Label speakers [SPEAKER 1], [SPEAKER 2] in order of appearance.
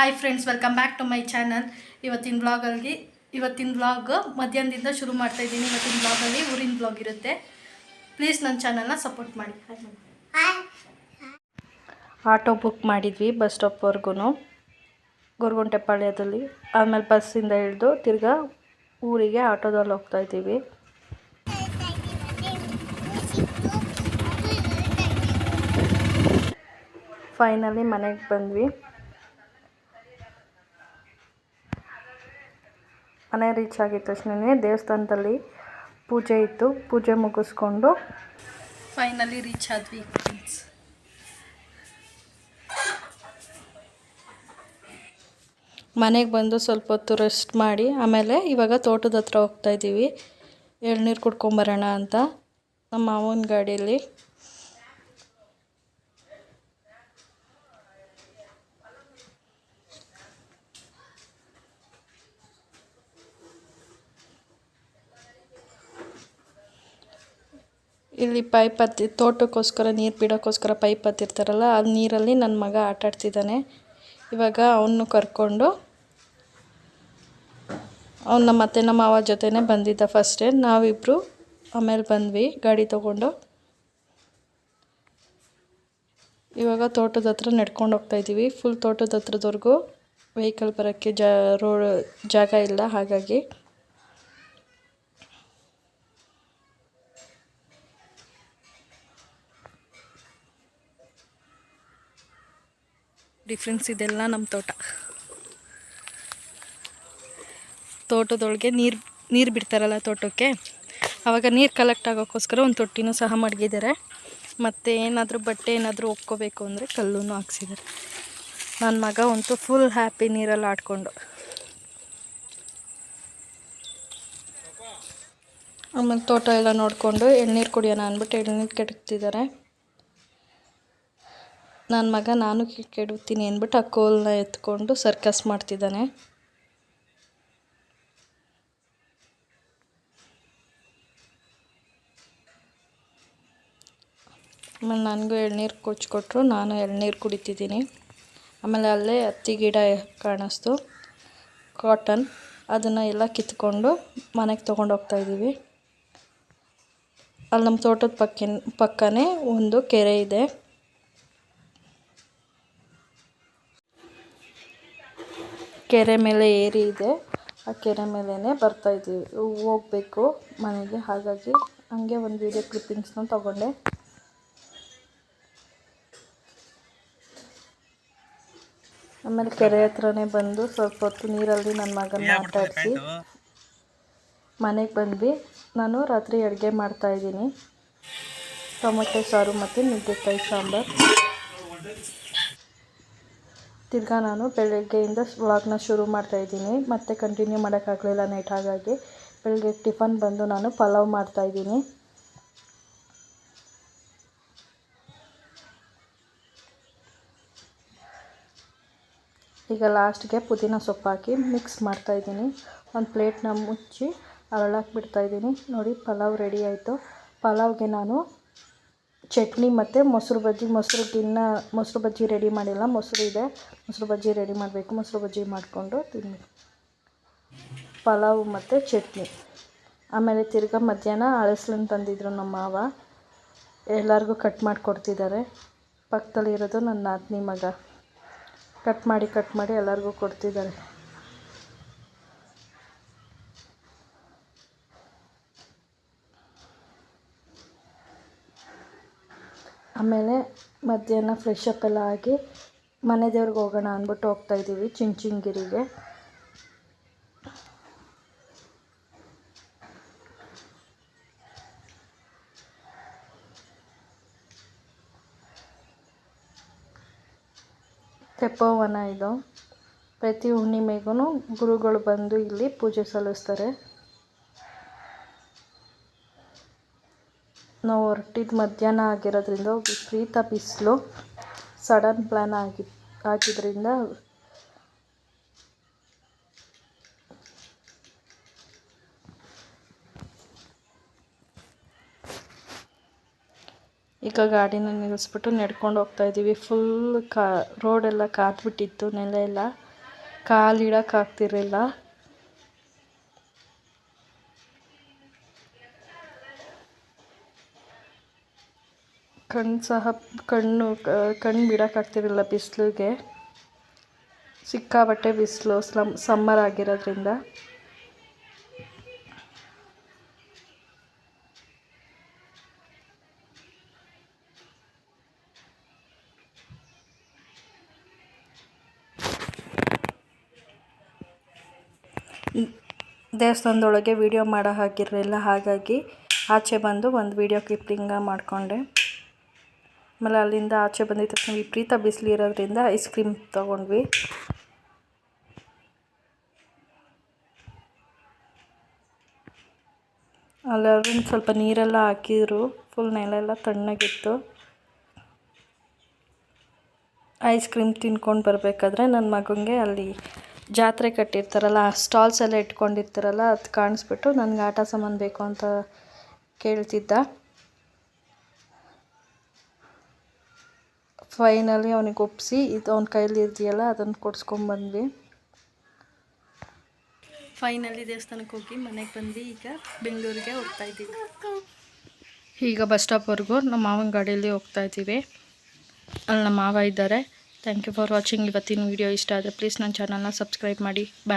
[SPEAKER 1] Hi friends welcome back to my channel ಇವತ್ತಿನ ಬ್ಲಾಗಲ್ಲಿ ಇವತ್ತಿನ ಬ್ಲಾಗ್ ಮಧ್ಯಾಹ್ನದಿಂದ ಶುರು ಮಾಡ್ತಾ ಇದ್ದೀನಿ. ಇವತ್ತಿನ ಬ್ಲಾಗಲ್ಲಿ ಊರಿನ ಬ್ಲಾಗ್ ಇರುತ್ತೆ. ಪ್ಲೀಸ್ ನನ್ನ ಚಾನಲ್ನ ಸಪೋರ್ಟ್ ಮಾಡಿ. ಆಟೋ ಬುಕ್ ಮಾಡಿದ್ವಿ ಬಸ್ ಸ್ಟಾಪ್ವರೆಗೂ ಗೊರಗುಂಟೆಪಾಳ್ಯದಲ್ಲಿ ಆಮೇಲೆ ಬಸ್ಸಿಂದ ಹಿಡಿದು ತಿರ್ಗಾ ಊರಿಗೆ ಆಟೋದಲ್ಲಿ ಹೋಗ್ತಾ ಇದ್ದೀವಿ. ಫೈನಲಿ ಮನೆಗೆ ಬಂದ್ವಿ. ಮನೆ ರೀಚ್ ಆಗಿದ ತಕ್ಷಣನೇ ದೇವಸ್ಥಾನದಲ್ಲಿ ಪೂಜೆ ಇತ್ತು. ಪೂಜೆ ಮುಗಿಸ್ಕೊಂಡು ಫೈನಲಿ ರೀಚ್ ಆದ್ವಿ ಫ್ರೆಂಡ್ಸ್ ಮನೆಗೆ ಬಂದು ಸ್ವಲ್ಪ ಹೊತ್ತು ರೆಸ್ಟ್ ಮಾಡಿ ಆಮೇಲೆ ಇವಾಗ ತೋಟದ ಹತ್ರ ಹೋಗ್ತಾಯಿದ್ದೀವಿ ಎಳ್ನೀರು ಕುಡ್ಕೊಂಬರೋಣ ಅಂತ. ನಮ್ಮ ಮಾವನ ಗಾಡಿಯಲ್ಲಿ ಇಲ್ಲಿ ಪೈಪ್ ಹತ್ತಿ, ತೋಟಕ್ಕೋಸ್ಕರ ನೀರು ಬಿಡೋಕ್ಕೋಸ್ಕರ ಪೈಪ್ ಹತ್ತಿರ್ತಾರಲ್ಲ, ಆ ನೀರಲ್ಲಿ ನನ್ನ ಮಗ ಆಟ ಆಡ್ತಿದ್ದಾನೆ. ಇವಾಗ ಅವನು ಕರ್ಕೊಂಡು ಅವ್ನು ನಮ್ಮ ಅತ್ತೆ, ನಮ್ಮ ಮಾವ ಜೊತೆನೇ ಬಂದಿದ್ದ ಫಸ್ಟೇ ನಾವಿಬ್ಬರು ಆಮೇಲೆ ಬಂದ್ವಿ, ಗಾಡಿ ತೊಗೊಂಡು. ಇವಾಗ ತೋಟದ ಹತ್ರ ನಡ್ಕೊಂಡು ಹೋಗ್ತಾ ಇದ್ದೀವಿ ಫುಲ್ ತೋಟದ ಹತ್ರದವರೆಗೂ ವೆಹಿಕಲ್ ಬರೋಕ್ಕೆ ಜಾ ರೋಡ್ ಜಾಗ ಇಲ್ಲ, ಹಾಗಾಗಿ. ಡಿಫ್ರೆನ್ಸ್ ಇದೆಲ್ಲ ನಮ್ಮ ತೋಟ. ತೋಟದೊಳಗೆ ನೀರು ನೀರು ಬಿಡ್ತಾರಲ್ಲ ತೋಟಕ್ಕೆ ಆವಾಗ ನೀರು ಕಲೆಕ್ಟ್ ಆಗೋಕ್ಕೋಸ್ಕರ ಒಂದು ತೊಟ್ಟಿನೂ ಸಹ ಮಡಗಿದ್ದಾರೆ. ಮತ್ತು ಏನಾದರೂ ಬಟ್ಟೆ ಏನಾದರೂ ಒಕ್ಕೋಬೇಕು ಅಂದರೆ ಕಲ್ಲೂ ಹಾಕ್ಸಿದ್ದಾರೆ. ನನ್ನ ಮಗ ಅಂತೂ ಫುಲ್ ಹ್ಯಾಪಿ ನೀರಲ್ಲಿ ಆಡ್ಕೊಂಡು. ಆಮೇಲೆ ತೋಟ ಎಲ್ಲ ನೋಡಿಕೊಂಡು ಎಳ್ನೀರು ಕುಡಿಯೋಣ ಅಂದ್ಬಿಟ್ಟು ಎಳ್ನೀರು ಕೆಡಕ್ತಿದ್ದಾರೆ. ನನ್ನ ಮಗ ನಾನು ಕೆಡುತ್ತೀನಿ ಅಂದ್ಬಿಟ್ಟು ಆ ಕೋಲನ್ನ ಎತ್ಕೊಂಡು ಸರ್ಕಸ್ ಮಾಡ್ತಿದ್ದಾನೆ. ಆಮೇಲೆ ನನಗೂ ಎಳ್ನೀರು ಕೊಚ್ಕೊಟ್ರು ನಾನು ಎಳ್ನೀರು ಕುಡಿತಿದ್ದೀನಿ. ಆಮೇಲೆ ಅಲ್ಲೇ ಹತ್ತಿ ಗಿಡ ಕಾಣಿಸ್ತು ಕಾಟನ್ ಅದನ್ನು ಎಲ್ಲ ಕಿತ್ಕೊಂಡು ಮನೆಗೆ ತೊಗೊಂಡು ಹೋಗ್ತಾಯಿದ್ದೀವಿ ಅಲ್ಲಿ ನಮ್ಮ ತೋಟದ ಪಕ್ಕಿನ ಪಕ್ಕನೇ ಒಂದು ಕೆರೆ ಇದೆ. ಕೆರೆ ಮೇಲೆ ಏರಿ ಇದೆ. ಆ ಕೆರೆ ಮೇಲೇ ಬರ್ತಾಯಿದ್ದೀವಿ ಹೋಗ್ಬೇಕು ಮನೆಗೆ. ಹಾಗಾಗಿ ಹಂಗೆ ಒಂದು ವೀಡಿಯೋ ಕ್ಲಿಪ್ಪಿಂಗ್ಸ್ನ ತಗೊಂಡೆ. ಆಮೇಲೆ ಕೆರೆ ಹತ್ರನೇ ಬಂದು ಸ್ವಲ್ಪ ಹೊತ್ತು ನೀರಲ್ಲಿ ನನ್ನ ಮಗನ ಆಟ ಆಡಿಸಿ ಮನೆಗೆ ಬಂದ್ವಿ. ನಾನು ರಾತ್ರಿ ಅಡುಗೆ ಮಾಡ್ತಾಯಿದ್ದೀನಿ ಟೊಮೊಟೊ ಸಾರು ಮತ್ತು ನುಗ್ಗೆಕಾಯಿ ಸಾಂಬಾರು. ತಿರ್ಗಾ ನಾನು ಬೆಳಗ್ಗೆಯಿಂದ ವ್ಲಾಗ್ನ ಶುರು ಮಾಡ್ತಾಯಿದ್ದೀನಿ ಮತ್ತೆ ಕಂಟಿನ್ಯೂ ಮಾಡೋಕ್ಕಾಗಲಿಲ್ಲ ನೈಟ್ ಹಾಗಾಗಿ. ಬೆಳಗ್ಗೆ ಟಿಫನ್ ಬಂದು ನಾನು ಪಲಾವ್ ಮಾಡ್ತಾಯಿದ್ದೀನಿ ಈಗ ಲಾಸ್ಟ್ಗೆ ಪುದೀನ ಸೊಪ್ಪು ಹಾಕಿ ಮಿಕ್ಸ್ ಮಾಡ್ತಾಯಿದ್ದೀನಿ ಒಂದು ಪ್ಲೇಟ್ನ ಮುಚ್ಚಿ ಅರಳಕ್ಕೆ ಬಿಡ್ತಾ ಇದ್ದೀನಿ. ನೋಡಿ ಪಲಾವ್ ರೆಡಿ ಆಯಿತು. ಪಲಾವ್ಗೆ ನಾನು ಚಟ್ನಿ ಮತ್ತು ಮೊಸರು ಬಜ್ಜಿ, ಮೊಸರು ಗಿನ್ನ ಮೊಸರು ಬಜ್ಜಿ ರೆಡಿ ಮಾಡಿಲ್ಲ, ಮೊಸರು ಇದೆ. ಮೊಸರು ಬಜ್ಜಿ ರೆಡಿ ಮಾಡಬೇಕು, ಮೊಸರು ಬಜ್ಜಿ ಮಾಡಿಕೊಂಡು ತಿನ್ನಿ. ಪಲಾವು ಮತ್ತು ಚಟ್ನಿ. ಆಮೇಲೆ ತಿರ್ಗಾ ಮಧ್ಯಾಹ್ನ ಅಳಸ್ಲನ್ನು ತಂದಿದ್ರು ನಮ್ಮ ಮಾವ. ಎಲ್ಲರಿಗೂ ಕಟ್ ಮಾಡಿಕೊಡ್ತಿದ್ದಾರೆ ಪಕ್ಕದಲ್ಲಿರೋದು ನನ್ನ ನಾದಿನಿ ಮಗ. ಕಟ್ ಮಾಡಿ ಕಟ್ ಮಾಡಿ ಎಲ್ಲರಿಗೂ ಕೊಡ್ತಿದ್ದಾರೆ ಆಮೇಲೆ ಮಧ್ಯಾಹ್ನ ಫ್ರೆಶ್ ಎಲ್ಲ ಆಗಿ ಮನೆ ದೇವ್ರಿಗೆ ಹೋಗೋಣ ಅಂದ್ಬಿಟ್ಟು ಹೋಗ್ತಾಯಿದ್ದೀವಿ ಚಿಂಚಿಂಗಿರಿಗೆ ತೆಪ್ಪೋವನ ಇದು. ಪ್ರತಿ ಹುಣ್ಣಿಮೆಗೂ ಗುರುಗಳು ಬಂದು ಇಲ್ಲಿ ಪೂಜೆ ಸಲ್ಲಿಸ್ತಾರೆ. ನಾವು ಹೊರಟಿದ್ದು ಮಧ್ಯಾಹ್ನ ಆಗಿರೋದ್ರಿಂದ ವಿಪರೀತ ಬಿಸಿಲು ಸಡನ್ ಪ್ಲ್ಯಾನ್ ಆಗಿ ಆಗಿದ್ದರಿಂದ ಈಗ ಗಾಡಿನ ನಿಲ್ಲಿಸ್ಬಿಟ್ಟು ನಡ್ಕೊಂಡು ಹೋಗ್ತಾಯಿದ್ದೀವಿ ಫುಲ್ ಕಾ ರೋಡೆಲ್ಲ ಕಾದ್ಬಿಟ್ಟಿತ್ತು, ನೆಲ ಎಲ್ಲ. ಕಾಲಿಡೋಕ್ಕಾಗ್ತಿರಲಿಲ್ಲ ಕಣ್ಣು ಸಹ ಕಣ್ಣು ಕಣ್ಣು ಬಿಡೋಕ್ಕಾಗ್ತಿರಲಿಲ್ಲ ಬಿಸಿಲಿಗೆ. ಸಿಕ್ಕಾಬಟ್ಟೆ ಬಿಸಿಲು ಸ್ಲಮ್ ಸಮ್ಮರ್ ಆಗಿರೋದ್ರಿಂದ. ದೇವಸ್ಥಾನದೊಳಗೆ ವೀಡಿಯೋ ಮಾಡೋ ಹಾಗಿರಲಿಲ್ಲ, ಹಾಗಾಗಿ ಆಚೆ ಬಂದು ಒಂದು ವೀಡಿಯೋ ಕ್ಲಿಪ್ಪಿಂಗ ಮಾಡಿಕೊಂಡೆ. ಆಮೇಲೆ ಅಲ್ಲಿಂದ ಆಚೆ ಬಂದಿದ್ದ ತಕ್ಷಣ ವಿಪರೀತ ಬಿಸಿಲು ಇರೋದ್ರಿಂದ ಐಸ್ ಕ್ರೀಮ್ ತೊಗೊಂಡ್ವಿ. ಅಲ್ಲರೂ ಸ್ವಲ್ಪ ನೀರೆಲ್ಲ ಹಾಕಿದ್ರು. ಫುಲ್ ನೆಲೆಲ್ಲ ತಣ್ಣಗಿತ್ತು. ಐಸ್ ಕ್ರೀಮ್ ತಿನ್ಕೊಂಡು ಬರಬೇಕಾದ್ರೆ ನನ್ನ ಮಗನಿಗೆ ಅಲ್ಲಿ ಜಾತ್ರೆ ಕಟ್ಟಿರ್ತಾರಲ್ಲ ಸ್ಟಾಲ್ಸ್ ಎಲ್ಲ ಇಟ್ಕೊಂಡಿರ್ತಾರಲ್ಲ, ಅದು ಕಾಣಿಸ್ಬಿಟ್ಟು ನನಗೆ ಆಟ ಸಾಮಾನು ಬೇಕು ಅಂತ ಕೇಳ್ತಿದ್ದ. ಫೈನಲಿ ಅವನಿಗೆ ಒಪ್ಪಿಸಿ ಇದು ಅವನ ಕೈಲಿ ಇದೆಯಲ್ಲ ಅದನ್ನು ಕೊಡಿಸ್ಕೊಂಬಂದ್ವಿ ಫೈನಲಿ ದೇವಸ್ಥಾನಕ್ಕೆ ಹೋಗಿ ಮನೆಗೆ ಬಂದು ಈಗ ಬೆಂಗಳೂರಿಗೆ ಹೋಗ್ತಾ ಇದ್ದೀವಿ. ಈಗ ಬಸ್ ಸ್ಟಾಪ್ವರೆಗೂ ನಮ್ಮ ಮಾವನ ಗಾಡಿಯಲ್ಲಿ ಹೋಗ್ತಾ ಇದ್ದೀವಿ. ಅಲ್ಲಿ ನಮ್ಮ ಮಾವ ಇದ್ದಾರೆ. ಥ್ಯಾಂಕ್ ಯು ಫಾರ್ ವಾಚಿಂಗ್ ಇವತ್ತಿನ ವೀಡಿಯೋ ಇಷ್ಟ ಆದರೆ ಪ್ಲೀಸ್ ನನ್ನ ಚಾನಲ್ನ ಸಬ್ಸ್ಕ್ರೈಬ್ ಮಾಡಿ. ಬಾಯ್